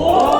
오!